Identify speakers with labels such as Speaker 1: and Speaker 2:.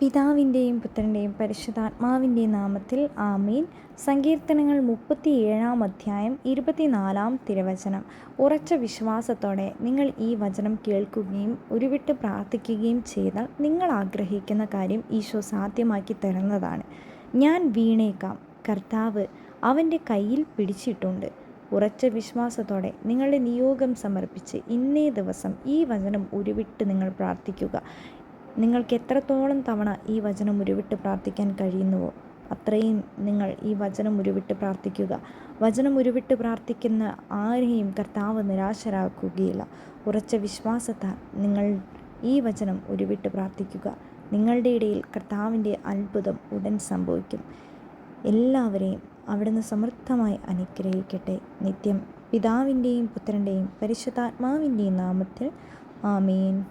Speaker 1: പിതാവിന്റെയും പുത്രന്റെയും പരിശുദ്ധാത്മാവിന്റെയും നാമത്തിൽ ആമീൻ. സങ്കീർത്തനങ്ങൾ മുപ്പത്തി ഏഴാം അധ്യായം ഇരുപത്തിനാലാം തിരുവചനം. ഉറച്ച വിശ്വാസത്തോടെ നിങ്ങൾ ഈ വചനം കേൾക്കുകയും ഉരുവിട്ട് പ്രാർത്ഥിക്കുകയും ചെയ്താൽ നിങ്ങൾ ആഗ്രഹിക്കുന്ന കാര്യം ഈശോ സാധ്യമാക്കി തരുന്നതാണ്. ഞാൻ വീണേക്കാം. കർത്താവ് അവന്റെ കയ്യിൽ പിടിച്ചിട്ടുണ്ട്. ഉറച്ച വിശ്വാസത്തോടെ നിങ്ങളുടെ നിയോഗം സമർപ്പിച്ച് ഇന്നേ ദിവസം ഈ വചനം ഉരുവിട്ട് നിങ്ങൾ പ്രാർത്ഥിക്കുക. നിങ്ങൾക്ക് എത്രത്തോളം തവണ ഈ വചനം ഉരുവിട്ട് പ്രാർത്ഥിക്കാൻ കഴിയുന്നുവോ അത്രയും നിങ്ങൾ ഈ വചനം ഉരുവിട്ട് പ്രാർത്ഥിക്കുക. വചനം ഉരുവിട്ട് പ്രാർത്ഥിക്കുന്ന ആരെയും കർത്താവ് നിരാശരാക്കുകയില്ല. ഉറച്ച വിശ്വാസത്താൽ നിങ്ങൾ ഈ വചനം ഉരുവിട്ട് പ്രാർത്ഥിക്കുക. നിങ്ങളുടെ ഇടയിൽ കർത്താവിന്റെ അത്ഭുതം ഉടൻ സംഭവിക്കും. എല്ലാവരെയും അവിടുന്ന് സമൃദ്ധമായി അനുഗ്രഹിക്കട്ടെ. നിത്യം പിതാവിന്റെയും പുത്രന്റെയും പരിശുദ്ധാത്മാവിന്റെയും നാമത്തിൽ ആമീൻ.